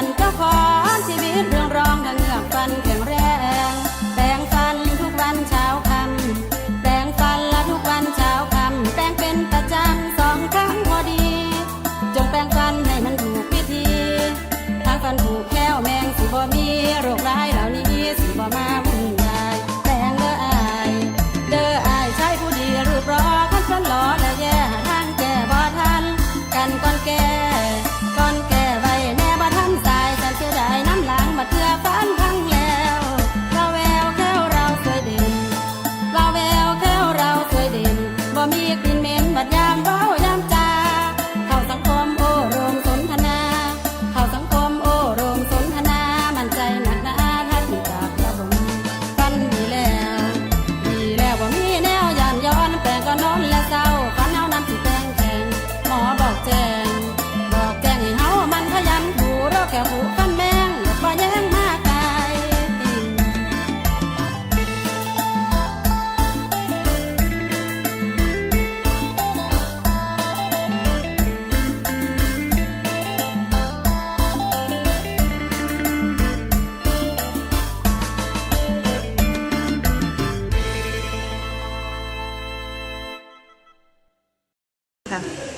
ฝันก็ขอชีวิตเรื่องร้องกันเงือกฟันแข็งแรง แปลงฟันทุกวันเช้าคำแปลงฟันละทุกวันเช้าคำแปลงเป็นประจำสองครั้งพอดี จงแปลงฟันให้มันถูกพิธีถ้าฟันถูกแก้วแมงสิบ่มีโรคร้ายเหล่านี้สิบ่มาวุ่นวายแปลงเด้ออายเด้ออายใช้ผู้ดีหรูปรอคันฟันหล่อและแย่ท่านแก่บ่ทันกันก่อนแก่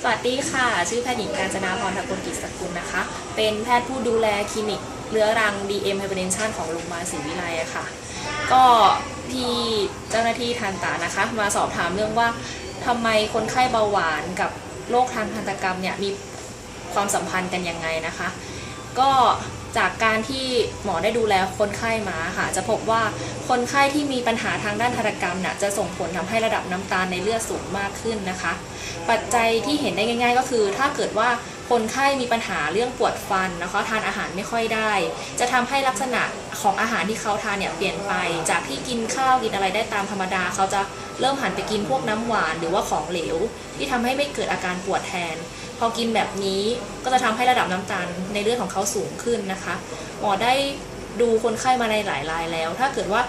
สวัสดีค่ะ ชื่อแพทย์หญิงการจนาพรทกุลกิจสกุลนะคะ เป็นแพทย์ผู้ดูแลคลินิกเรื้อรัง DM Hypertension ของโรงพยาบาลศรีวิไลอะค่ะ ก็ที่เจ้าหน้าที่ทันตานะคะ มาสอบถามเรื่องว่าทำไมคนไข้เบาหวานกับโรคทางทันตกรรมเนี่ยมีความสัมพันธ์กันยังไงนะคะ ก็จากการที่หมอได้ดูแลคนไข้มาค่ะ จะพบว่าคนไข้ที่มีปัญหาทางด้านทันตกรรมน่ะจะส่งผลทำให้ระดับน้ำตาลในเลือดสูงมากขึ้นนะคะ ปัจจัยที่เห็นได้ง่าย ๆ ก็คือ ถ้าเกิดว่า คนไข้มีปัญหาเรื่องปวดฟันนะคะทานอาหารไม่ค่อยได้ จะทำให้ลักษณะของอาหารที่เขาทานเนี่ยเปลี่ยนไป จากที่กินข้าวกินอะไรได้ตามธรรมดา เขาจะเริ่มหันไปกินพวกน้ำหวานหรือว่าของเหลว ที่ทำให้ไม่เกิดอาการปวดแทน พอกินแบบนี้ก็จะทำให้ระดับน้ำตาลในเลือดของเขาสูงขึ้นนะคะหมอได้ดูคนไข้มาในหลายรายแล้ว ถ้าเกิดว่า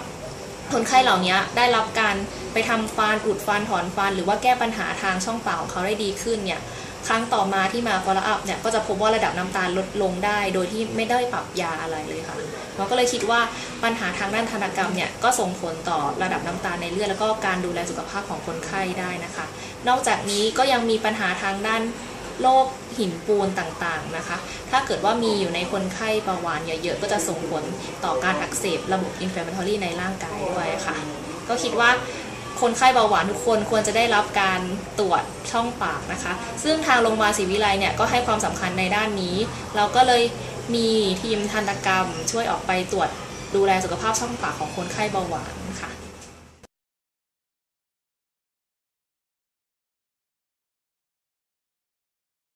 คนไข้เหล่านี้ได้รับการไปทำฟันอุดฟันถอนฟัน หรือว่าแก้ปัญหาทางช่องปากของเขาได้ดีขึ้นเนี่ย ครั้งต่อมาที่มา follow up เนี่ยก็จะพบว่าระดับน้ำตาลลดลงได้ โดยที่ไม่ได้ปรับยาอะไรเลยค่ะหมอก็เลยคิดว่าปัญหาทางด้านทันกรรมเนี่ยก็ส่งผลต่อระดับน้ำตาลในเลือดแล้วก็การดูแลสุขภาพของคนไข้ได้นะคะ นอกจากนี้ก็ยังมีปัญหาทางด้านโรคหินปูนต่างๆนะคะ ถ้าเกิดว่ามีอยู่ในคนไข้เบาหวานเยอะๆ ก็จะส่งผลต่อการอักเสบระบบอินฟลาม a t o r y ในร่างกายด้วยค่ะ ก็คิดว่า คนไข้เบาหวานทุกคนควรจะได้รับการตรวจช่องปากนะคะ ซึ่งทางโรงพยาบาลศรีวิไลเนี่ยก็ให้ความสำคัญในด้านนี้ เราก็เลยมีทีมทันตกรรม ช่วยออกไปตรวจดูแลสุขภาพช่องปากของคนไข้เบาหวานค่ะ